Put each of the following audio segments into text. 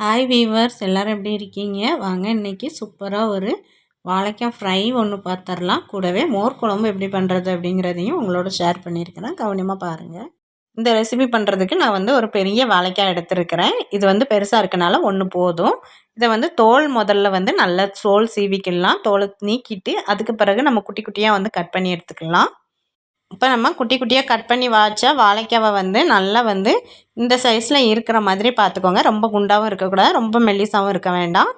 Hi viewers எல்லோரும் எப்படி இருக்கீங்க? வாங்க இன்றைக்கி சூப்பராக ஒரு வாழைக்காய் ஃப்ரை ஒன்று பார்த்துடலாம் கூடவே மோர் குழம்பு எப்படி பண்ணுறது அப்படிங்கிறதையும் உங்களோட ஷேர் பண்ணியிருக்கிறேன். கவனமாக பாருங்கள் இந்த ரெசிபி பண்ணுறதுக்கு நான் வந்து ஒரு பெரிய வாழைக்காய் எடுத்துருக்கிறேன். இது வந்து பெருசாக இருக்கனால ஒன்று போதும். இதை வந்து தோல் முதல்ல வந்து நல்லா தோல் சீவிக்கலாம். தோலை நீக்கிட்டு அதுக்கு பிறகு நம்ம குட்டி குட்டியாக வந்து கட் பண்ணி எடுத்துக்கலாம். இப்போ நம்ம குட்டி குட்டியாக கட் பண்ணி வாய்ச்சா வாழைக்காவை வந்து நல்லா வந்து இந்த சைஸில் இருக்கிற மாதிரி பார்த்துக்கோங்க. ரொம்ப குண்டாகவும் இருக்கக்கூடாது ரொம்ப மெல்லிசாகவும் இருக்க வேண்டாம்.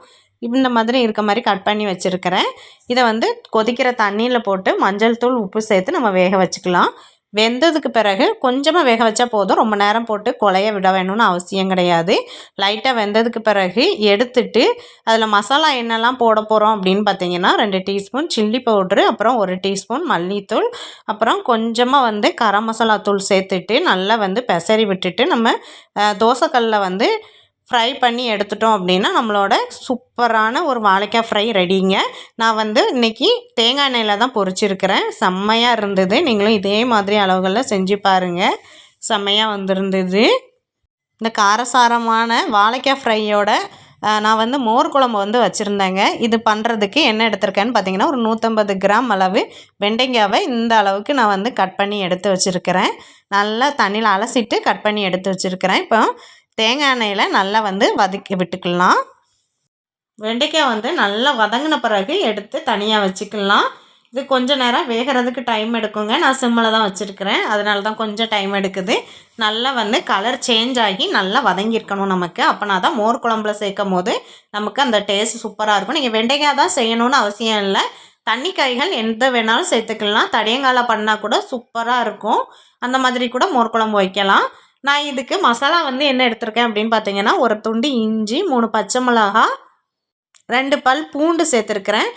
இந்த மாதிரி இருக்க மாதிரி கட் பண்ணி வச்சுருக்கிறேன். இதை வந்து கொதிக்கிற தண்ணியில் போட்டு மஞ்சள் தூள் உப்பு சேர்த்து நம்ம வேக வச்சுக்கலாம். வெந்ததுக்கு பிறகு கொஞ்சமாக வேக வச்சா போதும். ரொம்ப நேரம் போட்டு கொலைய விட வேணும்னு அவசியம் கிடையாது. லைட்டாக வெந்ததுக்கு பிறகு எடுத்துட்டு அதில் மசாலா என்னெல்லாம் போட போகிறோம் அப்படின்னு பார்த்தீங்கன்னா ரெண்டு டீஸ்பூன் சில்லி பவுட்ரு அப்புறம் ஒரு டீஸ்பூன் மல்லித்தூள் அப்புறம் கொஞ்சமாக வந்து கரம் மசாலா தூள் சேர்த்துட்டு நல்லா வந்து பெசரி விட்டுட்டு நம்ம தோசைக்கல்லில் வந்து ஃப்ரை பண்ணி எடுத்துட்டோம் அப்படின்னா நம்மளோட சூப்பரான ஒரு வாழைக்காய் ஃப்ரை ரெடிங்க நான் வந்து இன்றைக்கி தேங்காய் எண்ணெயில் தான் பொரிச்சிருக்கிறேன். செம்மையாக இருந்தது. நீங்களும் இதே மாதிரி அளவுகளில் செஞ்சு பாருங்கள் செம்மையாக வந்திருந்தது. இந்த காரசாரமான வாழைக்காய் ஃப்ரையோட நான் வந்து மோர் குழம்பு வந்து வச்சுருந்தேங்க. இது பண்ணுறதுக்கு என்ன எடுத்திருக்கேன்னு பார்த்தீங்கன்னா ஒரு நூற்றம்பது கிராம் அளவு வெண்டைங்காவை இந்த அளவுக்கு நான் வந்து கட் பண்ணி எடுத்து வச்சுருக்கிறேன். நல்லா தண்ணியில் அலசிட்டு கட் பண்ணி எடுத்து வச்சுருக்கிறேன். இப்போ தேங்காய் எண்ணெயில் நல்லா வந்து வதக்கி விட்டுக்கலாம். வெண்டைக்காய் வந்து நல்லா வதங்கின பிறகு எடுத்து தனியாக வச்சுக்கலாம். இது கொஞ்சம் நேரம் வேகிறதுக்கு டைம் எடுக்குங்க. நான் சிம்மில் தான் வச்சுருக்கிறேன். அதனால தான் கொஞ்சம் டைம் எடுக்குது. நல்லா வந்து கலர் சேஞ்ச் ஆகி நல்லா வதங்கியிருக்கணும் நமக்கு. அப்போனா தான் மோர் குழம்புல சேர்க்கும் போது நமக்கு அந்த டேஸ்ட் சூப்பராக இருக்கும். நீங்கள் வெண்டைக்காய் தான் செய்யணும்னு அவசியம் இல்லை. தண்ணி காய்கள் எந்த வேணாலும் சேர்த்துக்கலாம். தடியங்காலை பண்ணால் கூட சூப்பராக இருக்கும். அந்த மாதிரி கூட மோர் குழம்பு வைக்கலாம். நான் இதுக்கு மசாலா வந்து என்ன எடுத்திருக்கேன் அப்படின்னு பார்த்தீங்கன்னா ஒரு துண்டு இஞ்சி மூணு பச்சை மிளகா ரெண்டு பல் பூண்டு சேர்த்துருக்குறேன்.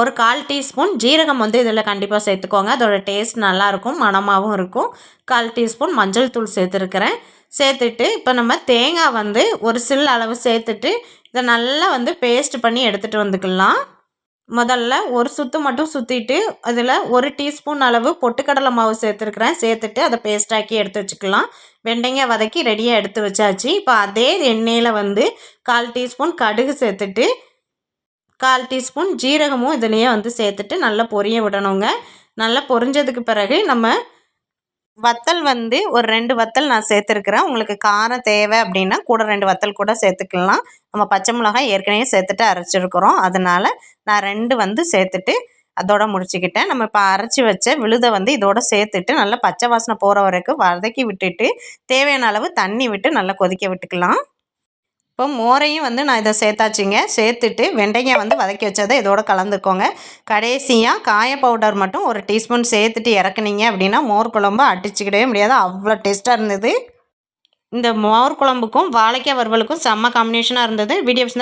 ஒரு கால் டீஸ்பூன் ஜீரகம் வந்து இதில் கண்டிப்பாக சேர்த்துக்கோங்க. அதோடய டேஸ்ட் நல்லாயிருக்கும் மணமாகவும் இருக்கும். கால் டீஸ்பூன் மஞ்சள் தூள் சேர்த்துருக்குறேன். சேர்த்துட்டு இப்போ நம்ம தேங்காய் வந்து ஒரு சில் அளவு சேர்த்துட்டு இதை நல்லா வந்து பேஸ்ட் பண்ணி எடுத்துகிட்டு வந்துக்கலாம். முதல்ல ஒரு சுற்று மட்டும் சுற்றிட்டு அதில் ஒரு டீஸ்பூன் அளவு பொட்டுக்கடலை மாவு சேர்த்துருக்குறேன். சேர்த்துட்டு அதை பேஸ்டாக்கி எடுத்து வச்சுக்கலாம். வெண்டைங்காய் வதக்கி ரெடியாக எடுத்து வச்சாச்சு. இப்போ அதே எண்ணெயில் வந்து கால் டீஸ்பூன் கடுகு சேர்த்துட்டு கால் டீஸ்பூன் ஜீரகமும் இதுலேயே வந்து சேர்த்துட்டு நல்லா பொரிய விடணுங்க. நல்லா பொரிஞ்சதுக்கு பிறகு நம்ம வத்தல் வந்து ஒரு ரெண்டு வத்தல் நான் சேர்த்துருக்குறேன். உங்களுக்கு காரம் தேவை அப்படின்னா கூட ரெண்டு வத்தல் கூட சேர்த்துக்கலாம். நம்ம பச்சை மிளகாய் ஏற்கனவே சேர்த்துட்டு அரைச்சிருக்கிறோம். அதனால் நான் ரெண்டு வந்து சேர்த்துட்டு அதோட முடிச்சுக்கிட்டேன். நம்ம இப்போ அரைச்சி வச்ச விழுதை வந்து இதோட சேர்த்துட்டு நல்லா பச்சை வாசனை போகிற வரைக்கும் வதக்கி விட்டுட்டு தேவையான அளவு தண்ணி விட்டு நல்லா கொதிக்க விட்டுக்கலாம். இப்போ மோரையும் வந்து நான் இதை சேர்த்தாச்சுங்க. சேர்த்துட்டு வெண்டைக்காய் வந்து வதக்கி வச்சதை இதோட கலந்துக்கோங்க. கடைசியாக காய பவுடர் மட்டும் ஒரு டீஸ்பூன் சேர்த்துட்டு இறக்குனீங்க அப்படின்னா மோர் குழம்பு அடிச்சுக்கிடவே முடியாது. அவ்வளோ டேஸ்ட்டாக இருந்தது. இந்த மோர் குழம்புக்கும் வாழைக்காய் வறுவலுக்கும் செம்ம காம்பினேஷனாக இருந்தது. வீடியோஸ்